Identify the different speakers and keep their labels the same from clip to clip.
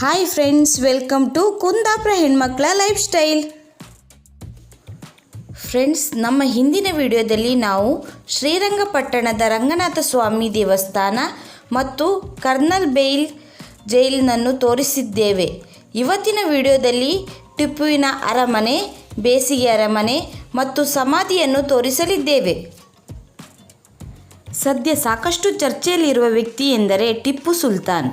Speaker 1: Hi friends welcome to Kundapura ಹೆಣ್ಮಕ್ಳ life style friends ನಮ್ಮ ಹಿಂದಿನ ವಿಡಿಯೋದಲ್ಲಿ ನಾವು ಶ್ರೀರಂಗಪಟ್ಟಣದ ರಂಗನಾಥ ಸ್ವಾಮಿ ದೇವಸ್ಥಾನ ಮತ್ತು ಕರ್ನಲ್ ಬೇಲ್ ಜೈಲಿನನ್ನು ತೋರಿಸಿದ್ದೇವೆ. ಇವತ್ತಿನ ವಿಡಿಯೋದಲ್ಲಿ ಟಿಪ್ಪುವಿನ ಅರಮನೆ, ಬೇಸಿಗೆ ಅರಮನೆ ಮತ್ತು ಸಮಾಧಿಯನ್ನು ತೋರಿಸಲಿದ್ದೇವೆ. ಸದ್ಯ ಸಾಕಷ್ಟು ಚರ್ಚೆಯಲ್ಲಿರುವ ವ್ಯಕ್ತಿ ಎಂದರೆ ಟಿಪ್ಪು ಸುಲ್ತಾನ್.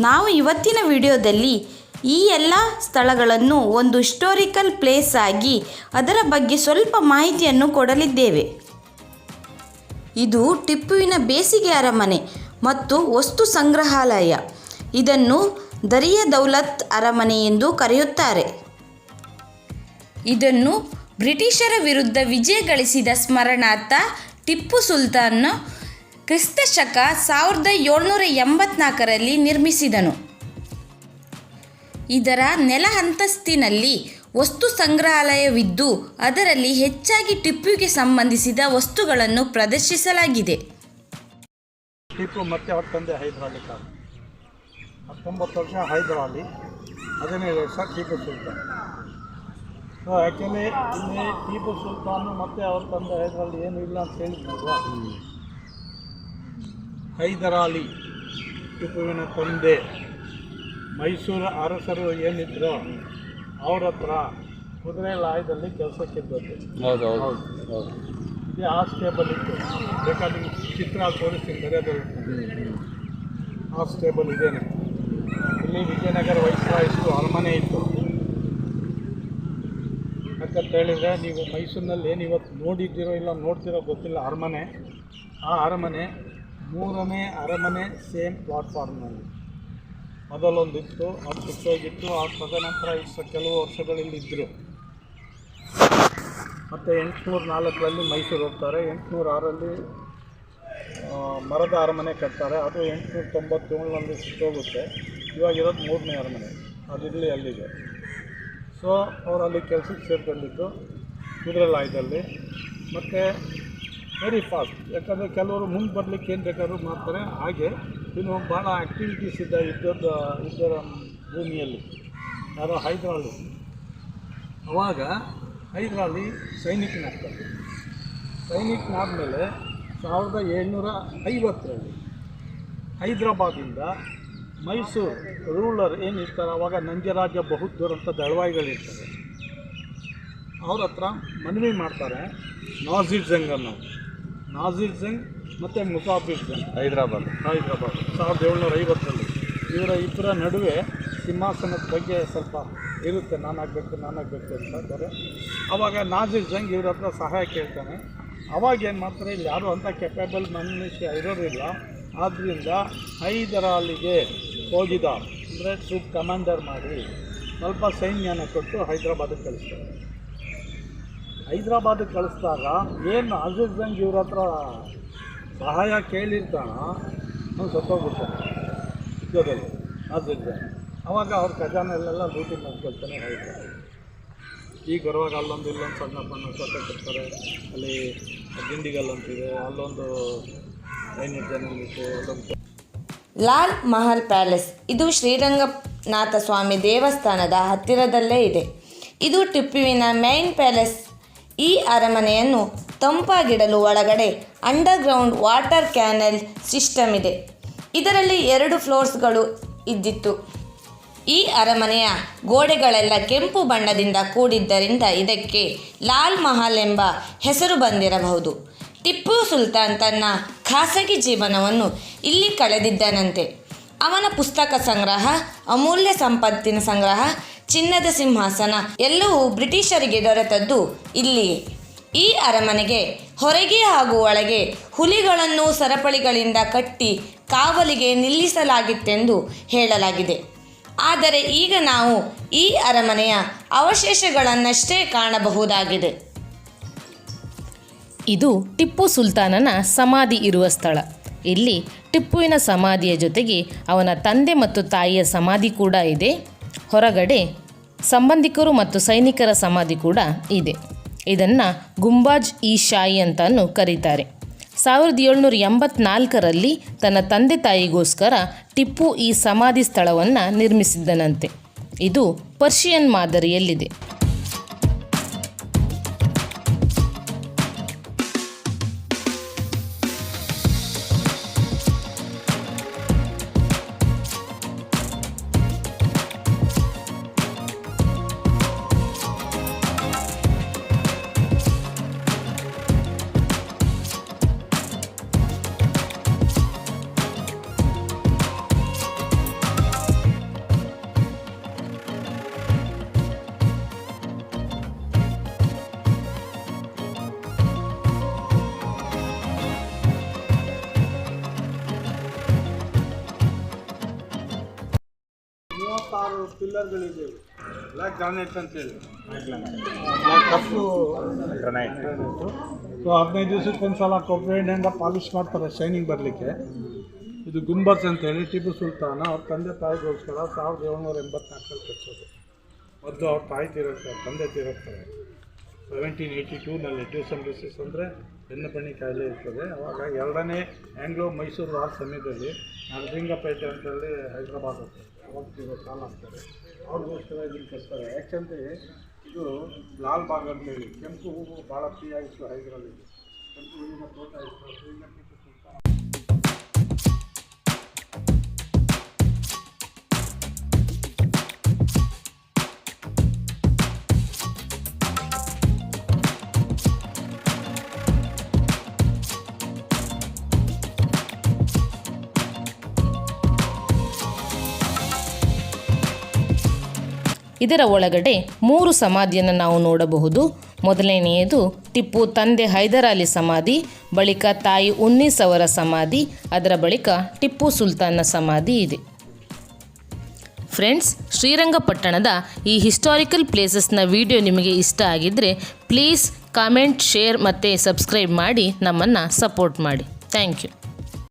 Speaker 1: ನಾವು ಇವತ್ತಿನ ವಿಡಿಯೋದಲ್ಲಿ ಈ ಎಲ್ಲ ಸ್ಥಳಗಳನ್ನು ಒಂದು ಹಿಸ್ಟೋರಿಕಲ್ ಪ್ಲೇಸ್ ಆಗಿ ಅದರ ಬಗ್ಗೆ ಸ್ವಲ್ಪ ಮಾಹಿತಿಯನ್ನು ಕೊಡಲಿದ್ದೇವೆ. ಇದು ಟಿಪ್ಪುವಿನ ಬೇಸಿಗೆ ಅರಮನೆ ಮತ್ತು ವಸ್ತು ಸಂಗ್ರಹಾಲಯ. ಇದನ್ನು ದರಿಯ ದೌಲತ್ ಅರಮನೆ ಎಂದು ಕರೆಯುತ್ತಾರೆ. ಇದನ್ನು ಬ್ರಿಟಿಷರ ವಿರುದ್ಧ ವಿಜಯ ಗಳಿಸಿದ ಸ್ಮರಣಾರ್ಥ ಟಿಪ್ಪು ಸುಲ್ತಾನ್ ಕ್ರಿಸ್ತ ಶಕ ಸಾವಿರದ ಏಳ್ನೂರ ಎಂಬತ್ನಾಲ್ಕರಲ್ಲಿ ನಿರ್ಮಿಸಿದನು. ಇದರ ನೆಲ ಅಂತಸ್ತಿನಲ್ಲಿ ವಸ್ತು ಸಂಗ್ರಹಾಲಯವಿದ್ದು, ಅದರಲ್ಲಿ ಹೆಚ್ಚಾಗಿ ಟಿಪ್ಪುಗೆ ಸಂಬಂಧಿಸಿದ ವಸ್ತುಗಳನ್ನು ಪ್ರದರ್ಶಿಸಲಾಗಿದೆ.
Speaker 2: ಟಿಪ್ಪು ಮತ್ತೆ ಅವ್ರ ತಂದೆ ಹೈದರಾಲಿ ಖಾನ್ ಹತ್ತೊಂಬತ್ತು ವರ್ಷ ಹೈದರಾಲಿ, ಹದಿನೈದು ವರ್ಷ ಟಿಪ್ಪು ಸುಲ್ತಾನ್. ಸೊ ಆ್ಯಕ್ಚುಲಿ ಇಲ್ಲಿ ಟಿಪ್ಪು ಸುಲ್ತಾನು ಮತ್ತು ಅವ್ರ ತಂದೆ ಹೈದರಾಲಿ ಏನು ಇಲ್ಲ ಅಂತ ಹೇಳಿದ್ನಲ್ವಾ? ಹೈದರಾಲಿ ಟಿಪ್ಪುವಿನ ತಂದೆ. ಮೈಸೂರು ಅರಸರು ಏನಿದ್ರು ಅವ್ರ ಹತ್ರ ಕುದುರೆ ಲಾಯದಲ್ಲಿ ಕೆಲಸಕ್ಕಿದ್ದದ್ದು
Speaker 3: ಹೌದು ಹೌದು ಹೌದು.
Speaker 2: ಇದು ಆ ಸ್ಟೇಬಲ್ ಇತ್ತು. ಬೇಕಾದ್ರೆ ನಿಮ್ಗೆ ಚಿತ್ರ ತೋರಿಸ್ತೀನಿ ಬರೆಯೋದು ಆ ಸ್ಟೇಬಲ್ ಇದೇನೆ ಇಲ್ಲಿ ವಿಜಯನಗರ ವಯಸ್ಸು ಅರಮನೆ ಇತ್ತು. ಯಾಕಂತ ಹೇಳಿದರೆ ನೀವು ಮೈಸೂರಿನಲ್ಲಿ ಏನು ಇವತ್ತು ನೋಡಿದ್ದೀರೋ ಇಲ್ಲ ನೋಡ್ತಿರೋ ಗೊತ್ತಿಲ್ಲ ಅರಮನೆ. ಆ ಅರಮನೆ ಮೂರನೇ ಅರಮನೆ ಸೇಮ್ ಪ್ಲಾಟ್ಫಾರ್ಮ್ನಲ್ಲಿ. ಮೊದಲೊಂದಿತ್ತು, ಅದು ಸುಟ್ಟೋಗಿತ್ತು ಆ ತದನಂತರ ಇಷ್ಟು ಕೆಲವು ವರ್ಷಗಳಲ್ಲಿ ಇದ್ದರು ಮತ್ತು ಎಂಟುನೂರ ನಾಲ್ಕರಲ್ಲಿ ಮೈಸೂರು ಹೋಗ್ತಾರೆ. ಎಂಟುನೂರ ಆರಲ್ಲಿ ಮರದ ಅರಮನೆ ಕಟ್ತಾರೆ. ಅದು ಎಂಟುನೂರ ತೊಂಬತ್ತೇಳರಲ್ಲಿ ಸುಟ್ಟೋಗುತ್ತೆ ಇವಾಗ ಇರೋದು ಮೂರನೇ ಅರಮನೆ. ಅದಿರಲಿ ಅಲ್ಲಿಗೆ. ಸೊ ಅವರು ಅಲ್ಲಿ ಕೆಲಸಕ್ಕೆ ಸೇರ್ಕೊಂಡಿದ್ದು. ಕುದುರೆ ಲಾಯದಲ್ಲಿ ಮತ್ತು ವೆರಿ ಫಾಸ್ಟ್ ಯಾಕಂದರೆ ಕೆಲವರು ಮುಂದೆ ಬರಲಿಕ್ಕೆ ಏನು ಬೇಕಾದರೂ ಮಾಡ್ತಾರೆ. ಹಾಗೆ ಇನ್ನು ಭಾಳ ಆ್ಯಕ್ಟಿವಿಟೀಸ್ ಇದ್ದ ಯುದ್ಧದ ಇದ್ದರ ಭೂಮಿಯಲ್ಲಿ. ಯಾರು ಹೈದರಾಲಿ ಅವಾಗ ಹೈದರಾಲಿ ಸೈನಿಕನಾಗ್ತಾರೆ ಸೈನಿಕನಾದಮೇಲೆ ಸಾವಿರದ ಏಳ್ನೂರ ಐವತ್ತರಲ್ಲಿ ಹೈದ್ರಾಬಾದಿಂದ ಮೈಸೂರು ರೂಲರ್ ಏನಿರ್ತಾರೆ ಅವಾಗ ನಂಜರಾಜ ಬಹುದ್ದೂರ್ ಅಂತ ದಳವಾಯಿಗಳಿರ್ತಾರೆ. ಅವ್ರ ಹತ್ರ ಮನವಿ ಮಾಡ್ತಾರೆ ನಾಜೀರ್ ಜಂಗನ್ನು ನಾಜೀರ್ ಸಿಂಗ್ ಮತ್ತು ಮುಸಾಫಿರ್ ಸಿಂಗ್.
Speaker 3: ಹೈದರಾಬಾದ್.
Speaker 2: ಹೈದರಾಬಾದ್. ಸಾವಿರದ ಏಳ್ನೂರ ಐವತ್ತರಲ್ಲಿ. ಇವರ ಇಬ್ಬರ ನಡುವೆ ಸಿಂಹಾಸನದ ಬಗ್ಗೆ ಸ್ವಲ್ಪ ಇರುತ್ತೆ. ನಾನಾಗಬೇಕು ನಾನಾಗಬೇಕು ಅಂತ ಅಂತಾರೆ ಆವಾಗ ನಾಜೀರ್ ಜಂಗ್ ಇವ್ರ ಹತ್ರ ಸಹಾಯ ಕೇಳ್ತಾನೆ. ಅವಾಗ ಏನು ಮಾಡ್ತಾರೆ ಇಲ್ಲಿ ಯಾರು ಅಂತ ಕೆಪೇಬಲ್ ಮನುಷ್ಯ ಇರೋದಿಲ್ಲ. ಆದ್ದರಿಂದ ಹೈದರಾಲಿಗೆ ಹೋಗಿದ ಅಂದರೆ ಟ್ರಿಪ್ ಕಮಾಂಡರ್ ಮಾಡಿ ಸ್ವಲ್ಪ ಸೈನ್ಯನ ಕೊಟ್ಟು ಹೈದರಾಬಾದಿಗೆ ಕಳಿಸ್ತಾರೆ. ಹೈದರಾಬಾದಿಗೆ ಕಳಿಸ್ದಾಗ ಏನು ಅಜೀಜ್ ಜಂಗ್ ಇವ್ರ ಹತ್ರ ಸಹಾಯ ಕೇಳಿರ್ತಾನ ಅವ್ನು ಸತ್ತೋಗ್ಬಿಡ್ತಾನೆ ಯುದ್ಧದಲ್ಲಿ ಅಜೀಜ್ ಅವಾಗ ಅವ್ರ ಖಜಾನೆಲ್ಲೆಲ್ಲ ಲೂಟಿ ಮಾಡ್ಕೊಳ್ತಾನೆ ಹೇಳ್ತಾರೆ ಈಗ ಬರುವಾಗ ಅಲ್ಲೊಂದು ಇಲ್ಲೊಂದು ಸಣ್ಣ ಸಣ್ಣ ಅಲ್ಲಿ ಗಿಂಡಿಗಲ್ ಅಂತಿದೆ ಅಲ್ಲೊಂದು ಐನೂರು ಜನ ಇತ್ತು ಅಲ್ಲೊಂದು
Speaker 1: ಲಾಲ್ ಮಹಲ್ ಪ್ಯಾಲೇಸ್. ಇದು ಶ್ರೀರಂಗನಾಥ ಸ್ವಾಮಿ ದೇವಸ್ಥಾನದ ಹತ್ತಿರದಲ್ಲೇ ಇದೆ. ಇದು ಟಿಪ್ಪುವಿನ ಮೈನ್ ಪ್ಯಾಲೇಸ್ ಈ ಅರಮನೆಯನ್ನು ತಂಪಾಗಿಡಲು ಒಳಗಡೆ ಅಂಡರ್ಗ್ರೌಂಡ್ ವಾಟರ್ ಕ್ಯಾನೆಲ್ ಸಿಸ್ಟಮ್ ಇದೆ ಇದರಲ್ಲಿ ಎರಡು ಫ್ಲೋರ್ಸ್ಗಳು ಇದ್ದಿತ್ತು. ಈ ಅರಮನೆಯ ಗೋಡೆಗಳೆಲ್ಲ ಕೆಂಪು ಬಣ್ಣದಿಂದ ಕೂಡಿದ್ದರಿಂದ ಇದಕ್ಕೆ ಲಾಲ್ ಮಹಲ್ ಎಂಬ ಹೆಸರು ಬಂದಿರಬಹುದು. ಟಿಪ್ಪು ಸುಲ್ತಾನ್ ತನ್ನ ಖಾಸಗಿ ಜೀವನವನ್ನು ಇಲ್ಲಿ ಕಳೆದಿದ್ದನಂತೆ. ಅವನ ಪುಸ್ತಕ ಸಂಗ್ರಹ, ಅಮೂಲ್ಯ ಸಂಪತ್ತಿನ ಸಂಗ್ರಹ ಚಿನ್ನದ ಸಿಂಹಾಸನ ಎಲ್ಲವೂ ಬ್ರಿಟಿಷರಿಗೆ ದೊರೆತದ್ದು. ಇಲ್ಲಿ ಈ ಅರಮನೆಗೆ ಹೊರಗೆ ಹಾಗೂ ಒಳಗೆ ಹುಲಿಗಳನ್ನು ಸರಪಳಿಗಳಿಂದ ಕಟ್ಟಿ ಕಾವಲಿಗೆ ನಿಲ್ಲಿಸಲಾಗಿತ್ತೆಂದು ಹೇಳಲಾಗಿದೆ. ಆದರೆ ಈಗ ನಾವು ಈ ಅರಮನೆಯ ಅವಶೇಷಗಳನ್ನಷ್ಟೇ ಕಾಣಬಹುದಾಗಿದೆ.
Speaker 4: ಇದು ಟಿಪ್ಪು ಸುಲ್ತಾನನ ಸಮಾಧಿ ಇರುವ ಸ್ಥಳ. ಇಲ್ಲಿ ಟಿಪ್ಪುವಿನ ಸಮಾಧಿಯ ಜೊತೆಗೆ ಅವನ ತಂದೆ ಮತ್ತು ತಾಯಿಯ ಸಮಾಧಿ ಕೂಡ ಇದೆ. ಹೊರಗಡೆ ಸಂಬಂಧಿಕರು ಮತ್ತು ಸೈನಿಕರ ಸಮಾಧಿ ಕೂಡ ಇದೆ. ಇದನ್ನು ಗುಂಬಾಜ್ ಇ ಶಾಯಿ ಅಂತಲೂ ಕರೀತಾರೆ. ಸಾವಿರದ ಏಳ್ನೂರ ಎಂಬತ್ನಾಲ್ಕರಲ್ಲಿ ತನ್ನ ತಂದೆ ತಾಯಿಗೋಸ್ಕರ ಟಿಪ್ಪು ಈ ಸಮಾಧಿ ಸ್ಥಳವನ್ನು ನಿರ್ಮಿಸಿದ್ದನಂತೆ. ಇದು ಪರ್ಷಿಯನ್ ಮಾದರಿಯಲ್ಲಿದೆ.
Speaker 2: ಪಿಲ್ಲರ್ಗಳಿವೆ ಬ್ಲ್ಯಾಕ್ ಗ್ರಾನೈಟ್ ಅಂತೇಳಿ. ಕಪ್ಪು ಸೊ ಹದಿನೈದು ದಿವಸಕ್ಕೆ ಒಂದು ಸಲ ಕೊಬ್ಬರಿ ಎಣ್ಣೆಯಿಂದ ಪಾಲಿಶ್ ಮಾಡ್ತಾರೆ ಶೈನಿಂಗ್ ಬರಲಿಕ್ಕೆ. ಇದು ಗುಂಬರ್ಸ್ ಅಂತೇಳಿ, ಟಿಪ್ಪು ಸುಲ್ತಾನ ಅವ್ರ ತಂದೆ ತಾಯಿಗೋಸ್ಕರ ಸಾವಿರದ ಏಳ್ನೂರ ಎಂಬತ್ನಾಲ್ಕರಲ್ಲಿ ಕಟ್ಸೋದು ಮೊದಲು ಅವ್ರ ತಾಯಿ ತೀರಿಸ್ತಾರೆ ತಂದೆ ತೀರಿಸ್ತಾರೆ ಸೆವೆಂಟೀನ್ ಏಯ್ಟಿ ಟೂನಲ್ಲಿ ಟ್ಯೂಸನ್ ಡಿಸೀಸ್ ಅಂದರೆ ಬೆನ್ನಪಣಿ ಕಾಯಿಲೆ ಇರ್ತದೆ. ಅವಾಗ ಎರಡನೇ ಆ್ಯಂಗ್ಲೋ ಮೈಸೂರು ಆ ಸಮಯದಲ್ಲಿ ನರಸಿಂಗಪೇಟೆ ಅಂತೇಳಿ ಹೈದ್ರಾಬಾದ್ ಹೋಗ್ತಾರೆ. ಅವಾಗ ಇರೋ ಹಾಕ್ತಾರೆ ಅವ್ರಿಗೋಸ್ಕರ ಇದನ್ನು ಕಟ್ತಾರೆ. ಯಾಕೆಂದರೆ ಇದು ಲಾಲ್ ಬಾಗ್ ಅಂತೇಳಿ. ಕೆಂಪು ಹೂವು ಭಾಳ ಪ್ರಿಯಾಗಿತ್ತು ಹೈದರಲ್ಲಿ ಕೆಂಪು ಹೂವಿನ ತೋಟ ಇತ್ತು.
Speaker 4: ಇದರ ಒಳಗಡೆ ಮೂರು ಸಮಾಧಿಯನ್ನು ನಾವು ನೋಡಬಹುದು. ಮೊದಲನೆಯದು ಟಿಪ್ಪು ತಂದೆ ಹೈದರಾಲಿ ಸಮಾಧಿ, ಬಳಿಕ ತಾಯಿ ಉನ್ನೀಸ್ ಅವರ ಸಮಾಧಿ, ಅದರ ಬಳಿಕ ಟಿಪ್ಪು ಸುಲ್ತಾನ್ನ ಸಮಾಧಿ ಇದೆ. ಫ್ರೆಂಡ್ಸ್, ಶ್ರೀರಂಗಪಟ್ಟಣದ ಈ ಹಿಸ್ಟಾರಿಕಲ್ ಪ್ಲೇಸಸ್ನ ವಿಡಿಯೋ ನಿಮಗೆ ಇಷ್ಟ ಆಗಿದ್ದರೆ ಪ್ಲೀಸ್ ಕಾಮೆಂಟ್, ಶೇರ್ ಮತ್ತು ಸಬ್ಸ್ಕ್ರೈಬ್ ಮಾಡಿ ನಮ್ಮನ್ನು ಸಪೋರ್ಟ್ ಮಾಡಿ. Thank you.